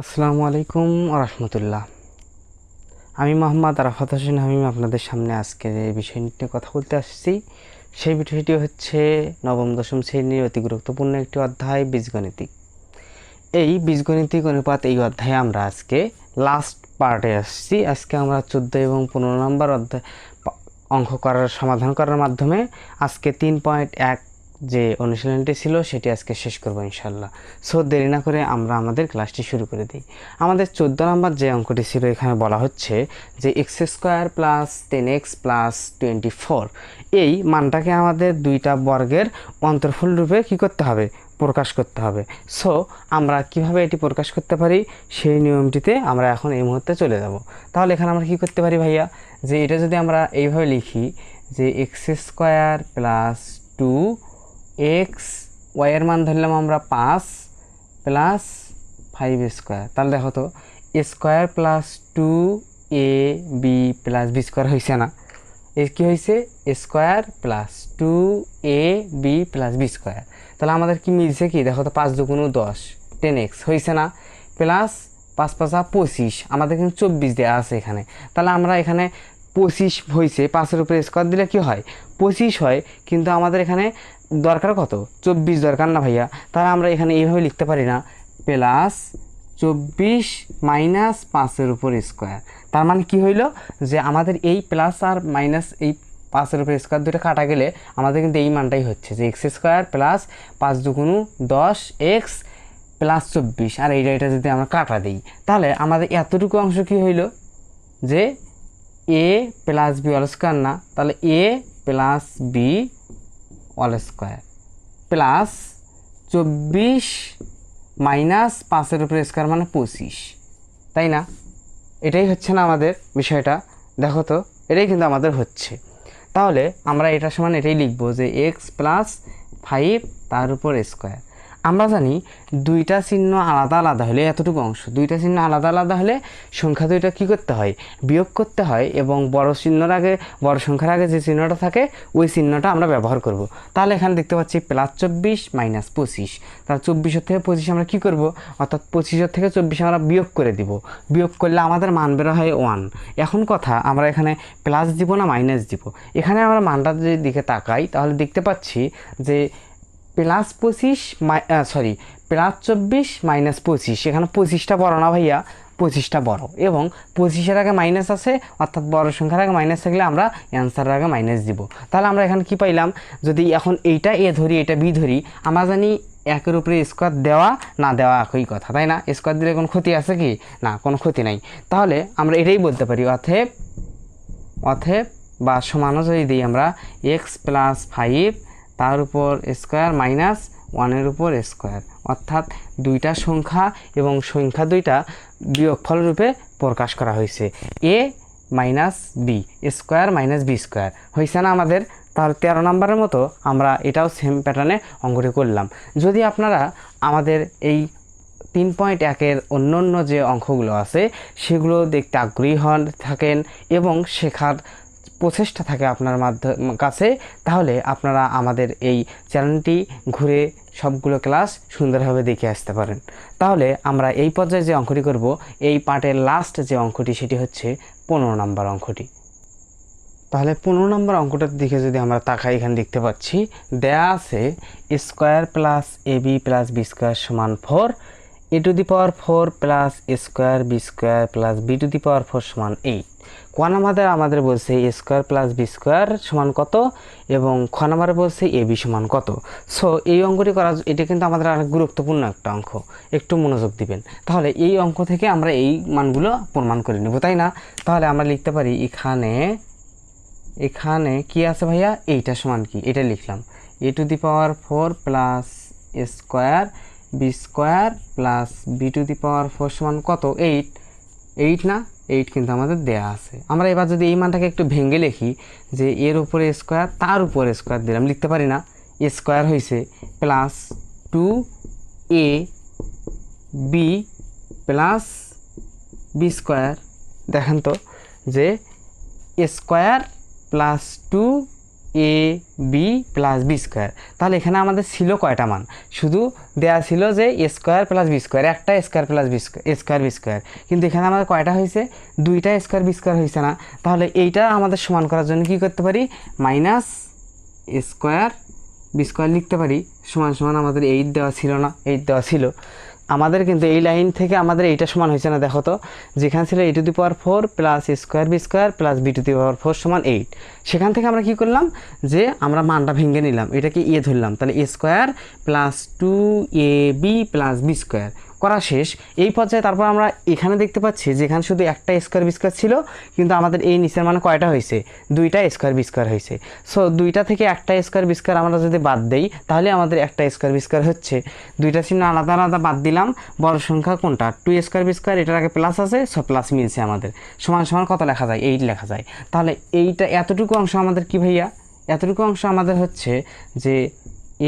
আসসালামু আলাইকুম রহমতুল্লাহ। আমি মোহাম্মদ আরাফাত হোসেন হামিম আপনাদের সামনে আজকে যে বিষয় নিয়ে কথা বলতে আসছি, সেই বিষয়টি হচ্ছে নবম, দশম শ্রেণির অতি গুরুত্বপূর্ণ একটি অধ্যায়, বীজগণিতিক। এই বীজগণিতিক অনুপাত, এই অধ্যায়ে আমরা আজকে লাস্ট পার্টে আসছি। আজকে আমরা চোদ্দ এবং পনেরো নম্বর অধ্যায়, অঙ্ক করার, সমাধান করার মাধ্যমে আজকে তিন পয়েন্ট এক যে অনুশীলনটি ছিল সেটি আজকে শেষ করব ইনশাল্লাহ সো দেরি না করে আমরা আমাদের ক্লাসটি শুরু করে দিই। আমাদের চোদ্দ নম্বর যে অঙ্কটি ছিল, এখানে বলা হচ্ছে যে x square plus ten x plus twenty four, এই মানটাকে আমাদের দুইটা বর্গের অন্তর্ফল রূপে কী করতে হবে? প্রকাশ করতে হবে। সো আমরা কীভাবে এটি প্রকাশ করতে পারি? সেই নিয়মটিতে আমরা এখন এই মুহূর্তে চলে যাব। তাহলে এখানে আমরা কি করতে পারি ভাইয়া? যে এটা যদি আমরা এইভাবে লিখি যে x square plus two x ওয়াইয়ের মান ধরলাম আমরা পাঁচ প্লাস ফাইভ স্কোয়ার তাহলে দেখো তো square plus two a b plus b square হয়েছে না। এ কী হয়েছে square plus two a b plus b square তাহলে আমাদের কি মিলছে কি? দেখো তো পাঁচ দুগুণ দশ টেন এক্স হয়েছে না। প্লাস পাঁচ পাঁচা পঁচিশ, আমাদের কিন্তু চব্বিশ দেওয়া আছে এখানে। তাহলে আমরা এখানে পঁচিশ হয়েছে পাঁচের উপরে স্কোয়ার দিলে কি হয়? পঁচিশ হয়, কিন্তু আমাদের এখানে দরকার কত? চব্বিশ দরকার না ভাইয়া। তাহলে আমরা এখানে এইভাবে লিখতে পারি না। প্লাস চব্বিশ মাইনাস পাঁচের উপর স্কোয়ার তার মানে কি হইল? যে আমাদের এই প্লাস আর মাইনাস এই পাঁচের উপর স্কোয়ার দুটো কাটা গেলে আমাদের কিন্তু এই মানটাই হচ্ছে। যে এক্স স্কোয়ার প্লাস পাঁচ দুগুণু দশ এক্স প্লাস চব্বিশ। আর এইটা এটা যদি আমরা কাটা দিই, তাহলে আমাদের এতটুকু অংশ কি হইল? যে a plus b all square না, তাহলে a plus b all square plus চব্বিশ মাইনাস পাঁচের উপরে স্কোয়ার মানে পঁচিশ। তাই না? এটাই হচ্ছে না আমাদের বিষয়টা। দেখো তো, এটাই কিন্তু আমাদের হচ্ছে। তাহলে আমরা এটার সমান এটাই লিখব যে এক্স প্লাস ফাইভ তার উপর স্কোয়ার আমরা জানি দুইটা চিহ্ন আলাদা আলাদা হলে এতটুকু অংশ। দুইটা চিহ্ন আলাদা আলাদা হলে সংখ্যা দুইটা কী করতে হয়? বিয়োগ করতে হয় এবং বড় চিহ্নর আগে, বড় সংখ্যার আগে যে চিহ্নটা থাকে, ওই চিহ্নটা আমরা ব্যবহার করব। তাহলে এখানে দেখতে পাচ্ছি প্লাস চব্বিশ মাইনাস পঁচিশ। তাহলে চব্বিশের থেকে পঁচিশ আমরা কী করব? অর্থাৎ পঁচিশের থেকে চব্বিশ আমরা বিয়োগ করে দিব। বিয়োগ করলে আমাদের মান বেরো হয় ওয়ান। এখন কথা, আমরা এখানে প্লাস দিব না মাইনাস দিব? এখানে আমরা মানটা যদি দিকে তাকাই, তাহলে দেখতে পাচ্ছি যে প্লাস পঁচিশ মাই সরি প্লাস চব্বিশ মাইনাস পঁচিশ। এখানে পঁচিশটা বড় না ভাইয়া? পঁচিশটা বড়। এবং পঁচিশের আগে মাইনাস আছে, অর্থাৎ বড় সংখ্যার আগে মাইনাস থাকলে আমরা অ্যান্সারের আগে মাইনাস দিব। তাহলে আমরা এখানে কি পাইলাম? যদি এখন এইটা এ ধরি এটা বি ধরি, আমরা জানি একের উপরে স্কোয়ার দেওয়া না দেওয়া একই কথা, তাই না? স্কোয়ার দিলে কোনো ক্ষতি আছে কি? না, কোনো ক্ষতি নাই। তাহলে আমরা এটাই বলতে পারি অথেব অথেব বা সমানও যদি দিই আমরা এক্স প্লাস ফাইভ তার উপর স্কোয়ার মাইনাস ওয়ানের উপর স্কোয়ার অর্থাৎ দুইটা সংখ্যা এবং সংখ্যা দুইটা বিয়োগফল রূপে প্রকাশ করা হয়েছে। A minus B square minus B square হয়েছে না আমাদের? তাহলে তেরো নম্বরের মতো আমরা এটাও সেম প্যাটার্নে অঙ্কটি করলাম। যদি আপনারা আমাদের এই তিন পয়েন্ট একের অন্য অন্য যে অঙ্কগুলো আছে, সেগুলো দেখতে আগ্রহী হন থাকেন এবং শেখার প্রচেষ্টা থাকে আপনার মাধ্যম, কাছে, তাহলে আপনারা আমাদের এই চ্যানেলটি ঘুরে সবগুলো ক্লাস সুন্দরভাবে দেখে আসতে পারেন। তাহলে আমরা এই পর্যায়ে যে অঙ্কটি করব, এই পার্টের লাস্ট যে অঙ্কটি, সেটি হচ্ছে পনেরো নম্বর অঙ্কটি। তাহলে পনেরো নম্বর অঙ্কটার দিকে যদি আমরা তাকাই এখানে দেখতে পাচ্ছি, দেয়া আছে square plus A B plus B square সমান four A to the power four plus square B square plus B to the power four সমান এইট। ক আমাদের বলছে A square plus B square সমান কত এবং খ বলছে এ বি সমান কত। সো, এই অঙ্কটি করা এটা কিন্তু আমাদের অনেক গুরুত্বপূর্ণ একটা অঙ্ক। একটু মনোযোগ দিবেন। তাহলে এই অঙ্ক থেকে আমরা এই মানগুলো প্রমাণ করে নেব, তাই না? তাহলে আমরা লিখতে পারি এখানে এখানে কি আছে ভাইয়া? এইটা সমান কি? এটা লিখলাম। A to the power four plus square B square plus B to the power four সমান কত? এইট এইট না? এইট কিন্তু আমাদের দেয়া আছে। আমরা এবার যদি এই মানটাকে একটু ভেঙে লিখি যে এর উপরে স্কোয়ার তার উপরে স্কোয়ার দিলাম, লিখতে পারি না। এ স্কোয়ার হয়েছে plus two A B plus B square দেখেন তো, যে square plus two A B plus B square তাহলে এখানে আমাদের ছিল কয়টা মান? শুধু দেয়া ছিল যে স্কোয়ার প্লাস বি স্কোয়ার একটা square plus B square square B square কিন্তু এখানে আমাদের কয়টা হয়েছে? দুইটা স্কোয়ার বি স্কোয়ার হয়েছে না। তাহলে এইটা আমাদের সমান করার জন্য কি করতে পারি? মাইনাস স্কোয়ার বি স্কোয়ার লিখতে পারি। সমান সমান আমাদের এইট দেওয়া ছিল না এইট দেওয়া ছিল। আমাদের কিন্তু এই লাইন থেকে আমাদের এইটা সমান হয়েছে না, দেখো তো। যেখানে ছিল A to the power four plus square B square plus B to the power four সমান এইট সেখান থেকে আমরা কি করলাম? যে আমরা মানটা ভেঙে নিলাম। এটাকে ইয়ে ধরলাম। তাহলে A square plus two A B plus B square করা শেষ। এই পর্যায়ে তারপর আমরা এখানে দেখতে পাচ্ছি যেখানে শুধু একটা স্কোয়ার বি স্কোয়ার ছিল, কিন্তু আমাদের এই নিচের মানে কয়টা হয়েছে? দুইটা স্কোয়ার বি স্কোয়ার হয়েছে। সো দুইটা থেকে একটা স্কোয়ার বি স্কোয়ার আমরা যদি বাদ দেই, তাহলে আমাদের একটা স্কোয়ার বি স্কোয়ার হচ্ছে। দুইটা চিহ্ন আলাদা আলাদা বাদ দিলাম। বড় সংখ্যা কোনটা? টু স্কোয়ার বি স্কোয়ার এটার আগে প্লাস আছে সব প্লাস মিলছে আমাদের। সমান সমান কত লেখা যায়? এইট লেখা যায়। তাহলে এইটা এতটুকু অংশ আমাদের কি ভাইয়া? এতটুকু অংশ আমাদের হচ্ছে যে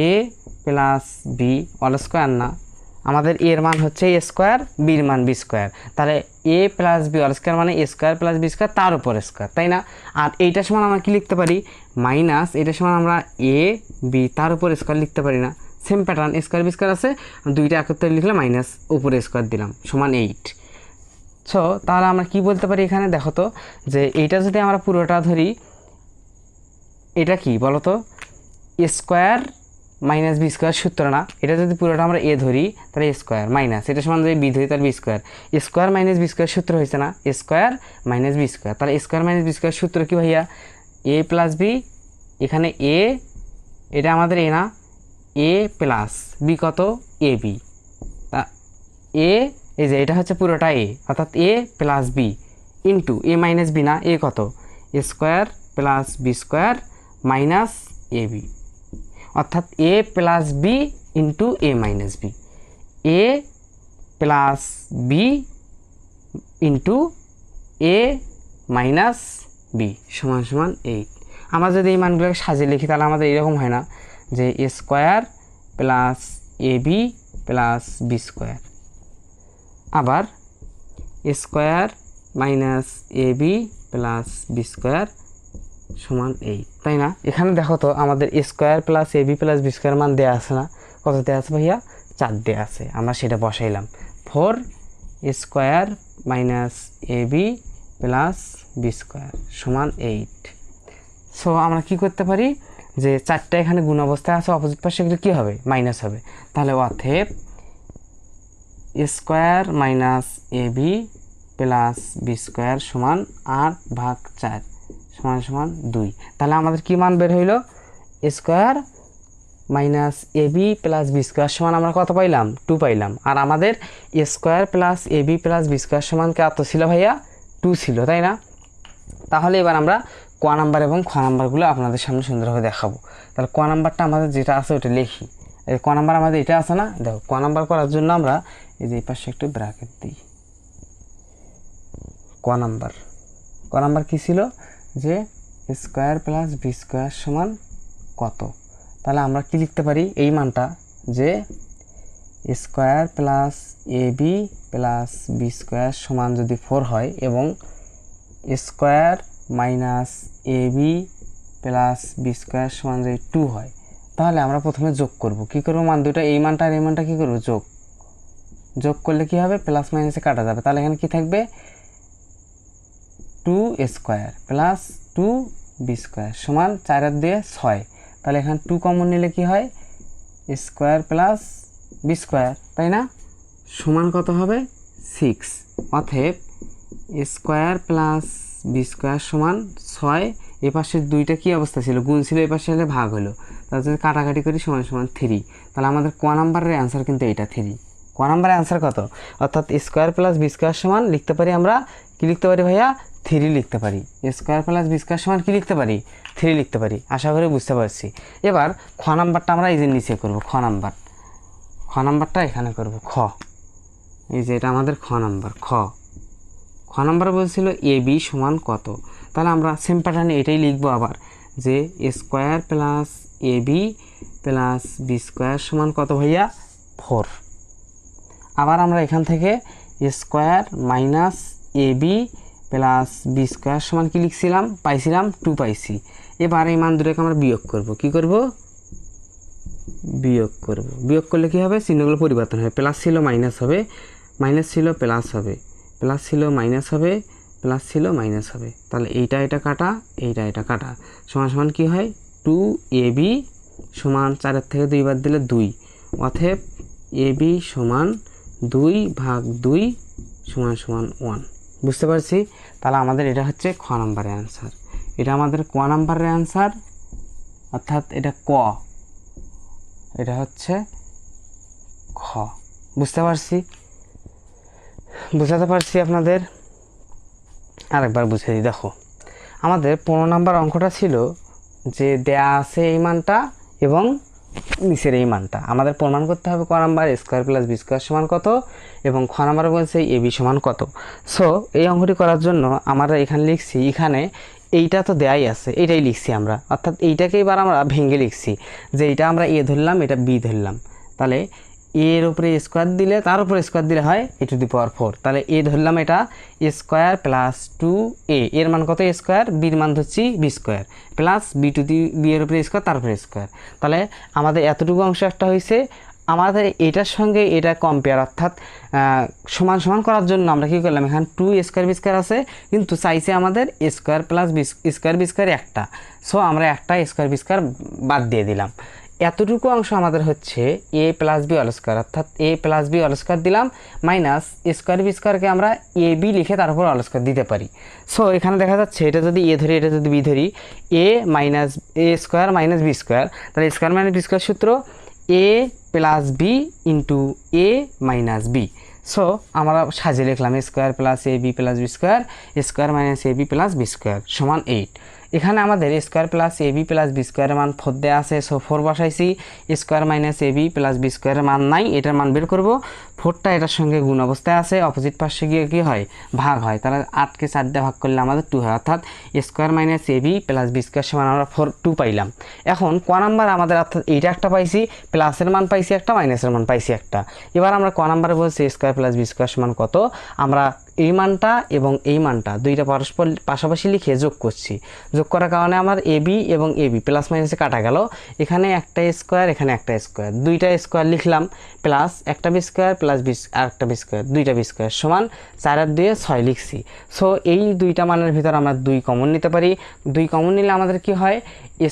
A plus B all square না। আমাদের এর মান হচ্ছে এ স্কোয়ার বির মান বি স্কোয়ার তাহলে A plus B all square মানে A square plus B square তার উপর স্কোয়ার তাই না? আর এইটার সমান আমরা কি লিখতে পারি? মাইনাস এটার সমান আমরা এ বি তার উপর স্কোয়ার লিখতে পারি না। Same pattern square B square আছে। দুইটা একত্রে লিখলে মাইনাস উপরে স্কোয়ার দিলাম, সমান এইট সো তাহলে আমরা কি বলতে পারি এখানে? দেখো তো, যে এইটা যদি আমরা পুরোটা ধরি, এটা কি বলো তো স্কোয়ার মাইনাস বি স্কোয়ার সূত্র না। এটা যদি পুরোটা আমরা এ ধরি, তাহলে স্কোয়ার মাইনাস। এটা সমান যদি বি ধরি, তাহলে B square. Square minus B square সূত্র হয়েছে না? Square minus B square. তাহলে স্কোয়ার মাইনাস বি স্কোয়ার সূত্র কি ভাইয়া? এ প্লাস বি, এখানে এ, এটা আমাদের এ না? এ প্লাস বি কত? A B. তা এ, এই যে এটা হচ্ছে পুরোটা এ, অর্থাৎ A plus B into A minus B না? এ কত? Square plus B square minus A B. অর্থাৎ A plus B into A minus B A plus B into A minus B সমান সমান এইট আমরা যদি এই মানগুলোকে সাজিয়ে লিখি, তাহলে আমাদের এরকম হয় না যে A square plus A B plus B square আবার square minus A B plus B square সমান এইট তাই না? এখানে দেখো তো আমাদের square plus A B plus B square মান দেওয়া আছে না? কত দেওয়া আছে ভাইয়া? চার দেওয়া আছে, আমরা সেটা বসাইলাম। Four square minus A B plus B square সমান এইট সো আমরা কি করতে পারি? যে চারটা এখানে গুণ অবস্থায় আছে অপোজিট পাশে এগুলো কী হবে? মাইনাস হবে। তাহলে অথেব square minus A B plus B square সমান আট ভাগ চার। সমান সমান দুই। তাহলে আমাদের কি মান বের হইল? Square minus A B plus B square সমান আমরা কত পাইলাম? টু পাইলাম। আর আমাদের square plus A B plus B square সমান কত ছিল ভাইয়া? টু ছিল, তাই না? তাহলে এবার আমরা ক নাম্বার এবং খ নাম্বারগুলো আপনাদের সামনে সুন্দরভাবে দেখাবো। তাহলে ক নাম্বারটা আমাদের যেটা আছে ওটা লিখি। এই ক নাম্বার আমাদের এটা আছে না? দেখো, ক নাম্বার করার জন্য আমরা এই যে এই পাশে একটু ব্র্যাকেট দিই। ক নাম্বার। ক নাম্বার কী ছিল? যে স্কোয়ার প্লাস বি স্কোয়ার সমান কত? তাহলে আমরা কি লিখতে পারি? এই মানটা যে square plus A B plus B square সমান যদি ফোর হয় এবং square minus A B plus B square সমান যদি টু হয়, তাহলে আমরা প্রথমে যোগ করব। কি করব মান দুটো এই মানটা আর এই মানটা কী করব? যোগ। যোগ করলে কি হবে? প্লাস মাইনাসে কাটা যাবে। তাহলে এখানে কি থাকবে? Two square plus two B square সমান চারের দিয়ে ছয়। তাহলে এখানে টু কমন নিলে কি হয়? স্কোয়ার প্লাস বি স্কোয়ার তাই না? সমান কত হবে? সিক্স অথব স্কোয়ার প্লাস বি স্কোয়ার সমান ছয়। এ পাশে দুইটা কী অবস্থা ছিল? গুণ ছিল এ পাশে হলে ভাগ হলো। তাহলে যদি কাটাকাটি করি, সমান সমান থ্রি তাহলে আমাদের ক নাম্বারের অ্যান্সার কিন্তু এইটা থ্রি ক নাম্বারের অ্যান্সার কত? অর্থাৎ স্কোয়ার প্লাস বি স্কোয়ার সমান লিখতে পারি আমরা, কি লিখতে পারি ভাইয়া? থ্রি লিখতে পারি। স্কোয়ার প্লাস বি স্কোয়ার সমান কি লিখতে পারি? থ্রি লিখতে পারি। আশা করি বুঝতে পারছি। এবার খ নাম্বারটা আমরা এই যে নিচে করব, খ নাম্বার। খ নাম্বারটা এখানে করব, খ। এই যে এটা আমাদের খ নাম্বার, খ। খ নাম্বার বলছিল এ বি সমান কত? তাহলে আমরা সেম প্যাটার্নে এটাই লিখব আবার, যে square plus A B plus B square সমান কত ভাইয়া? ফোর আবার আমরা এখান থেকে square minus A B plus B square সমান কি লিখছিলাম? পাইছিলাম টু পাইছি। এবার এই মান দুটোকে আমরা বিয়োগ করব। কি করব? বিয়োগ করব। বিয়োগ করলে কি হবে? চিহ্নগুলো পরিবর্তন হবে। প্লাস ছিল মাইনাস হবে। মাইনাস ছিল প্লাস হবে। প্লাস ছিল মাইনাস হবে। প্লাস ছিল মাইনাস হবে। তাহলে এইটা এটা কাটা, এইটা এটা কাটা। সমান সমান কী হয়? টু এ বি সমান চারের থেকে দুই বাদ দিলে দুই। অথব এ বি সমান দুই ভাগ দুই সমান সমান ওয়ান বুঝতে পারছি? তাহলে আমাদের এটা হচ্ছে খ নাম্বারের অ্যান্সার এটা আমাদের ক নাম্বারের অ্যান্সার অর্থাৎ এটা ক। এটা হচ্ছে খ। বুঝতে পারছি? বুঝাতে পারছি আপনাদের? আরেকবার বুঝে দিই, দেখো। আমাদের পনেরো নাম্বার অঙ্কটা ছিল যে দেয়া আছে এই মানটা এবং নিচের এই মানটা। আমাদের প্রমাণ করতে হবে ক number square plus B square সমান কত এবং খ নাম্বার বলছে এ বি সমান কত। সো এই অঙ্কটি করার জন্য আমরা এখানে লিখছি, এখানে এইটা তো দেয়াই আছে এটাই লিখছি আমরা। অর্থাৎ এইটাকে এবার আমরা ভেঙে লিখছি, যে এটা আমরা এ ধরলাম, এটা বি ধরলাম। তাহলে এর উপরে স্কোয়ার দিলে, তার উপরে স্কোয়ার দিলে হয় এ টু দি পাওয়ার ফোর তাহলে এ ধরলাম এটা স্কোয়ার প্লাস টু এ এর মান কত স্কোয়ার বির মান ধরছি B square plus B to the B এর উপরে স্কোয়ার তার উপরে স্কোয়ার তাহলে আমাদের এতটুকু অংশ একটা হয়েছে। আমাদের এটার সঙ্গে এটা কম্পেয়ার অর্থাৎ সমান সমান করার জন্য আমরা কী করলাম? এখানে টু স্কোয়ার বি স্কোয়ার আছে, কিন্তু চাইছে আমাদের square plus B square B square একটা। সো আমরা একটা স্কোয়ার বি স্কোয়ার বাদ দিয়ে দিলাম। এতটুকু অংশ আমাদের হচ্ছে A plus B all square অর্থাৎ A plus B all square দিলাম মাইনাস স্কোয়ার বি স্কোয়ারকে আমরা এ বি লিখে তার উপর অল স্কোয়ার দিতে পারি। সো এখানে দেখা যাচ্ছে এটা যদি এ ধরি, এটা যদি বি ধরি A minus A square minus B square তাহলে স্কোয়ার মাইনাস বি স্কোয়ার সূত্র A plus B into A minus B so আমরা সাজিয়ে লিখলাম square plus A B plus B square square minus A B plus B square সমান eight এখানে আমাদের square plus A B plus B স্কোয়ারের মান four দেওয়া আছে সো ফোর বসাইছি square minus A B plus B স্কোয়ারের মান নাই, এটার মান বের করব। ফোরটা এটার সঙ্গে গুণ অবস্থায় আছে অপোজিট পাশে গিয়ে কী হয়? ভাগ হয়, তাহলে আটকে চার দিয়ে ভাগ করলে আমাদের টু হয়, অর্থাৎ square minus A B plus B square সমান আমরা ফোর টু পাইলাম। এখন ক নাম্বার আমাদের অর্থাৎ এইটা একটা পাইছি প্লাসের মান পাইছি একটা মাইনাসের মান পাইছি একটা। এবার আমরা ক নাম্বারে বলছি স্কোয়ার প্লাস বি স্কোয়ার সমান কত? আমরা এই মানটা এবং এই মানটা দুইটা পরস্পর পাশাপাশি লিখে যোগ করছি। যোগ করার কারণে আমার এবং এ বি প্লাস মাইনাসে কাটা গেল। এখানে একটা স্কোয়ার এখানে একটা স্কোয়ার দুইটা স্কোয়ার লিখলাম প্লাস একটা বি স্কোয়ার প্লাস বি আর একটা বি স্কোয়ার দুইটা বি স্কোয়ার সমান চার আর দুয়ে ছয় লিখছি। সো এই দুইটা মানের ভিতর আমরা দুই কমন নিতে পারি। দুই কমন নিলে আমাদের কি হয়?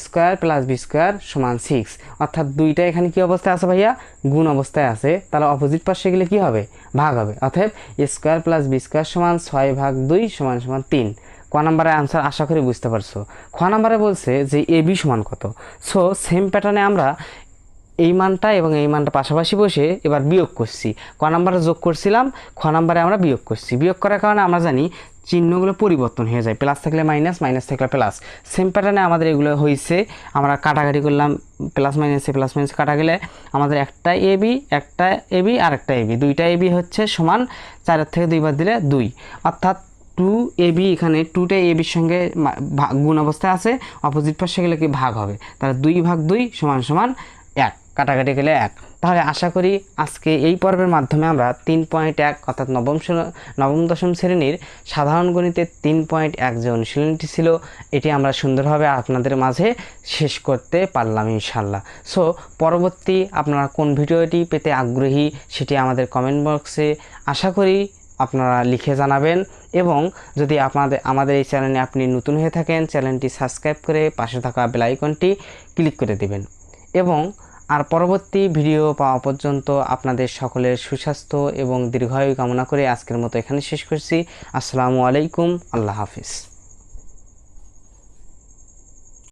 স্কোয়ার প্লাস বি স্কোয়ার সমান সিক্স অর্থাৎ দুইটা এখানে কি অবস্থায় আছে ভাইয়া? গুণ অবস্থায় আছে। তাহলে অপোজিট পাশে গেলে কি হবে? ভাগ হবে। অতএব স্কোয়ার প্লাস বি স্কোয়ার সমান ছয় ভাগ দুই সমান সমান তিন। ক নাম্বারের আনসার আশা করি বুঝতে পারছ। খ নাম্বারে বলছে যে এ বি সমান কত। সো সেম প্যাটার্নে আমরা এই মানটা এবং এই মানটা পাশাপাশি বসে এবার বিয়োগ করছি। ক নাম্বারে যোগ করছিলাম, খ নাম্বারে আমরা বিয়োগ করছি। বিয়োগ করার কারণে আমরা জানি চিহ্নগুলো পরিবর্তন হয়ে যায়। প্লাস থাকলে মাইনাস মাইনাস থাকলে প্লাস সেম প্যাটার্নে আমাদের এগুলো হয়েছে আমরা কাটাকাটি করলাম প্লাস মাইনাসে প্লাস মাইনাস কাটা গেলে আমাদের একটা এ বি একটা এ বি আর একটা এ বি দুইটা এ বি হচ্ছে সমান চারের থেকে দুইবার দিলে দুই। অর্থাৎ টু এ বি এখানে টুটা এ বির সঙ্গে গুণ অবস্থায় আছে অপোজিট পাশে গেলে কি ভাগ হবে? তাহলে দুই ভাগ দুই সমান সমান কাটাকাটি গেলে এক। তাহলে আশা করি আজকে এই পর্বের মাধ্যমে আমরা তিন পয়েন্ট এক অর্থাৎ নবম নবম দশম শ্রেণির সাধারণ গণিতের তিন পয়েন্ট এক যে অনুশীলনটি ছিল, এটি আমরা সুন্দরভাবে আপনাদের মাঝে শেষ করতে পারলাম ইনশাল্লাহ সো পরবর্তী আপনারা কোন ভিডিওটি পেতে আগ্রহী সেটি আমাদের কমেন্ট বক্সে আশা করি আপনারা লিখে জানাবেন এবং যদি আপনাদের, আমাদের এই চ্যানেলে আপনি নতুন হয়ে থাকেন, চ্যানেলটি সাবস্ক্রাইব করে পাশে থাকা বেল আইকনটি ক্লিক করে দেবেন। এবং আর পরবর্তী ভিডিও পাওয়া পর্যন্ত আপনাদের সকলের সুস্বাস্থ্য এবং দীর্ঘায়ু কামনা করে আজকের মতো এখানে শেষ করছি। আসসালামু আলাইকুম, আল্লাহ হাফিজ।